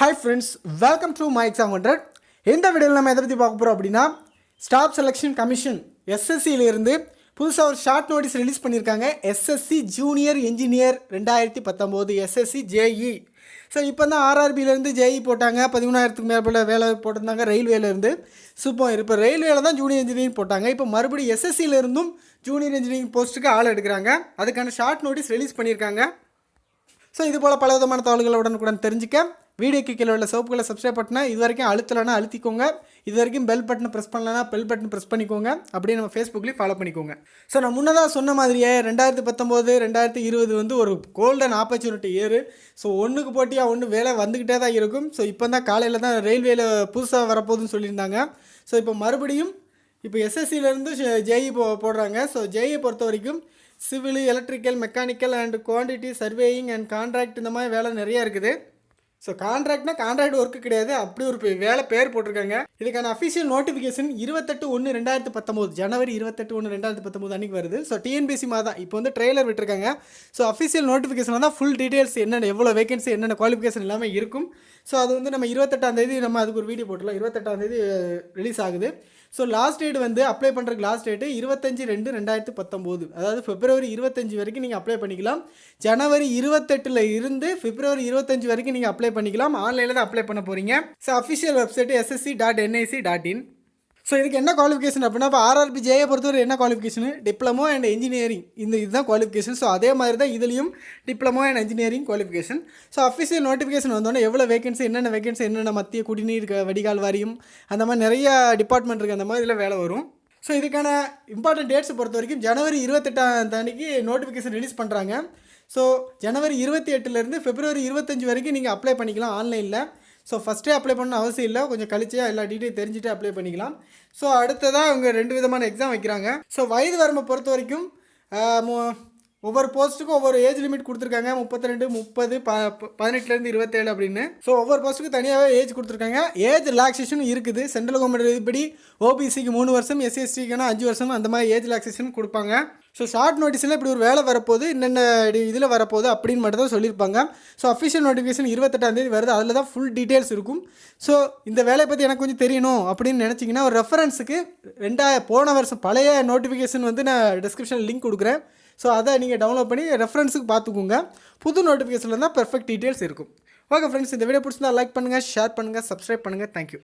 Hi friends welcome to my exam hundred எந்த வீடியோவில் நம்ம எதை பற்றி பார்க்க போகிறோம் அப்படின்னா ஸ்டாஃப் செலெக்ஷன் கமிஷன் எஸ்எஸ்சியிலிருந்து புதுசாக ஒரு ஷார்ட் நோட்டீஸ் ரிலீஸ் பண்ணியிருக்காங்க எஸ்எஸ்சி ஜூனியர் என்ஜினியர் ரெண்டாயிரத்தி பத்தொம்போது எஸ்எஸ்சி ஜேஇ ஸோ இப்போ தான் ஆர்ஆர்பியிலேருந்து ஜேஇ போட்டாங்க. பதிமூணாயிரத்துக்கு மேற்பட்ட வேலை போட்டிருந்தாங்க ரயில்வேலேருந்து ஸோ இப்போ இப்போ ரயில்வேல தான் ஜூனியர் இன்ஜினியரிங் போட்டாங்க. இப்போ மறுபடியும் எஸ்எஸ்சியிலேருந்தும் ஜூனியர் இன்ஜினியரிங் போஸ்ட்டுக்கு ஆள் எடுக்கிறாங்க. அதுக்கான ஷார்ட் நோட்டீஸ் ரிலீஸ் பண்ணியிருக்காங்க ஸோ இது போல் பல விதமான தகவல்களை உடனுக்குடன் தெரிஞ்சுக்க. வீடியோக்கு கீழே உள்ள சோப்புகளை சப்ஸ்கிரைப் பட்டனை இது வரைக்கும் அழுத்தலைன்னா அழுத்திக்கோங்க. இது வரைக்கும் பெல் பட்டனை ப்ரெஸ் பண்ணலன்னா பெல் பட்டன் ப்ரெஸ் பண்ணிக்கோங்க. அப்படியே நம்ம ஃபேஸ்புக்லேயும் ஃபாலோ பண்ணிக்கோங்க. ஸோ நான் முன்னதாக சொன்ன மாதிரியே ரெண்டாயிரத்தி பத்தொம்போது ரெண்டாயிரத்தி இருபது வந்து ஒரு கோல்டன் ஆப்பர்ச்சுனிட்டி ஏறு ஸோ ஒன்றுக்கு போட்டியாக ஒன்று வேலை வந்துக்கிட்டே தான் இருக்கும். ஸோ இப்போ தான் காலையில் தான் ரயில்வேல புதுசாக வரப்போகுதுன்னு சொல்லியிருந்தாங்க. ஸோ இப்போ மறுபடியும் இப்போ எஸ்எஸ்சிலேருந்து ஜேஇ போ போடுறாங்க. ஸோ ஜேஇ பொறுத்த வரைக்கும் civil electrical mechanical and quantity surveying and contract இந்த மாதிரி வேலை நிறையா இருக்குது. ஸோ கான்ட்ராக்ட்னா கான்ட்ராக்ட் ஒர்க்கு கிடையாது. அப்படி ஒரு வேலை பேர் போட்டிருக்காங்க. இதுக்கான அஃபிஷியல் நோட்டிஃபிகேஷன் இருபத்தெட்டு ஒன்று ரெண்டாயிரத்து பத்தொம்போது ஜனவரி இருபத்தெட்டு ஒன்று ரெண்டாயிரத்து பத்தொம்போது அன்றைக்கி வருது. ஸோ டிஎன்பிசி தான். இப்போ வந்து ட்ரெய்லர் விட்டுருக்காங்க. ஸோ அஃபிஷியல் நோட்டிஃபிகேஷன் தான் ஃபுல் டீட்டெயில்ஸ் என்னென்ன எவ்வளோ வேகன்சி என்னென்ன குவாலிஃபிகேஷன் எல்லாமே இருக்கும். ஸோ அது வந்து நம்ம இருபத்தெட்டாம் தேதி நம்ம அதுக்கு ஒரு வீடியோ போட்டுலாம் இருபத்தெட்டாம் தேதி ரிலீஸ் ஆகுது. ஸோ லாஸ்ட் டேட் வந்து அப்ளை பண்ணுறதுக்கு லாஸ்ட் டேட்டு இருபத்தஞ்சி ரெண்டு ரெண்டாயிரத்து பத்தொம்போது. அதாவது பிப்ரவரி இருபத்தஞ்சி வரைக்கும் நீங்கள் அப்ளை பண்ணிக்கலாம். ஜனவரி இருபத்தெட்டில் இருந்து பிப்ரவரி இருபத்தஞ்சி வரைக்கும் நீங்கள் அப்ளை பண்ணிக்கலாம். ஆன்லைனில் தான் அப்ளை பண்ண போகிறீங்க so official website SSC dot NIC dot in so இதுக்கு என்ன குவாலிஃபிகேஷன் அப்படின்னா இப்போ ஆர்ஆர்பி ஜேயை பொறுத்தவரை என்ன குவாலிஃபிகேஷன் டிப்ளமோ அண்ட் இன்ஜினியரிங் இந்த இதுதான் குவாலிஃபிகேஷன் ஸோ அதே மாதிரி தான் இதுலேயும் diploma and engineering qualification so official notification வந்தோடனே எவ்வளோ வேகன்சி என்னென்ன வேகன்சி என்னென்ன மத்திய குடிநீர் வடிகால் வாரியம் அந்த மாதிரி நிறைய டிபார்ட்மெண்ட் இருக்குது அந்த மாதிரி இதில் வேலை வரும். ஸோ இதுக்கான இம்பார்ட்டன்ட் டேட்ஸ் பொறுத்த வரைக்கும் ஜனவரி இருபத்தெட்டாம் அன்னைக்கு நோட்டிஃபிகேஷன் ரிலீஸ் பண்ணுறாங்க ஸோ ஜனவரி இருபத்தி எட்டுலேருந்து பிப்ரவரி இருபத்தஞ்சி வரைக்கும் நீங்கள் அப்ளை பண்ணிக்கலாம் ஆன்லைனில் ஸோ ஃபஸ்ட்டே அப்ளை பண்ண அவசியம் இல்லை. கொஞ்சம் கழிச்சே எல்லா டீட்டெயில் தெரிஞ்சுட்டு அப்ளை பண்ணிக்கலாம். ஸோ அடுத்ததாக அவங்க ரெண்டு விதமான எக்ஸாம் வைக்கிறாங்க. ஸோ வயது வரம்பை பொறுத்த வரைக்கும் மு- ஒவ்வொரு போஸ்ட்டுக்கும் ஒவ்வொரு ஏஜ் லிமிட் கொடுத்துருக்காங்க. முப்பத்தி ரெண்டு முப்பது ப ப- பதினெட்டுலேருந்து இருபத்தேழு அப்படின்னு. ஸோ ஒவ்வொரு போஸ்ட்டுக்கும் தனியாகவே ஏஜ் கொடுத்துருக்காங்க. ஏஜ் ரிலாக்ஸேஷன் இருக்குது. சென்ட்ரல் கவர்மெண்ட் இதுபடி ஓபிசிக்கு மூணு வருஷம் எஸ்சிஎஸ்டிக்கான அஞ்சு வருஷம் அந்த மாதிரி ஏஜ் ரிலாக்ஸேஷன் கொடுப்பாங்க. ஸோ ஷார்ட் நோட்டீஸில் இப்படி ஒரு வேலை வரப்போகுது. என்னென்ன இதில் வரப்போகுது அப்படின்னு மட்டும் தான் சொல்லியிருப்பாங்க. ஸோ அஃபிஷியல் நோட்டிஃபிகேஷன் இருபத்தெட்டாந்தேதி வருது. அதில் தான் ஃபுல் டீட்டெயில்ஸ் இருக்கும். ஸோ இந்த வேலையை பற்றி எனக்கு கொஞ்சம் தெரியணும் அப்படின்னு நினச்சிங்கன்னா ஒரு ரெஃபரன்ஸுக்கு ரெண்டாயிரம் போன வருஷம் பழைய நோட்டிஃபிகேஷன் வந்து நான் டிஸ்கிரிப்ஷனில் லிங்க் கொடுக்குறேன். ஸோ அதை நீங்கள் டவுன்லோட் பண்ணி ரெஃபரன்ஸுக்கு பார்த்துக்கோங்க. புது நோட்டிஃபிகேஷனில் தான் பெர்ஃபெக்ட் டீட்டெயில்ஸ் இருக்கும். ஓகே ஃப்ரெண்ட்ஸ் இந்த வீடியோ பிடிச்சிருந்தா லைக் பண்ணுங்கள் ஷேர் பண்ணுங்கள் சப்ஸ்கிரைப் பண்ணுங்கள் தேங்க்யூ